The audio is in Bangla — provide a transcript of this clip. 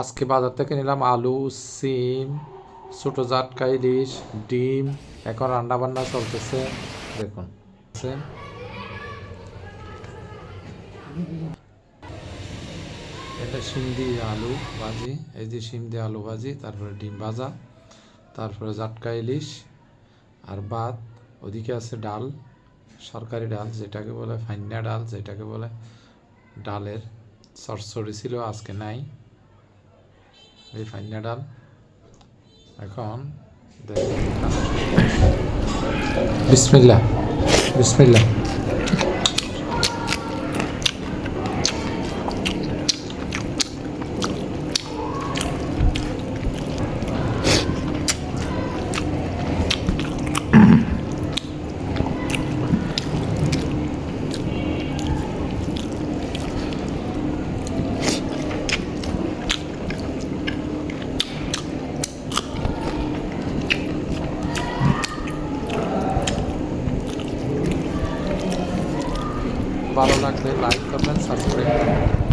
আজকে বাজার থেকে নিলাম আলু, সিম, ছোটো জাটকা ইলিশ, ডিম, এখন রান্না বান্না চলতেছে। দেখুন। এটা শিম দিয়ে আলু ভাজি, এই যে শিম দিয়ে আলু ভাজি, তারপরে ডিম ভাজা, তারপরে জাটকা ইলিশ, আর ভাত, ওদিকে আছে ডাল, সরকারি ডাল যেটাকে বলে ফাইন্না ডাল, যেটাকে বলে ডালের সরসরি ছিল, আজকে নাই। এই ডাল এখন বিসমিল্লা বিসমিল্লা ভালো লাগলে লাইক করবেন সাবস্ক্রাইব করবেন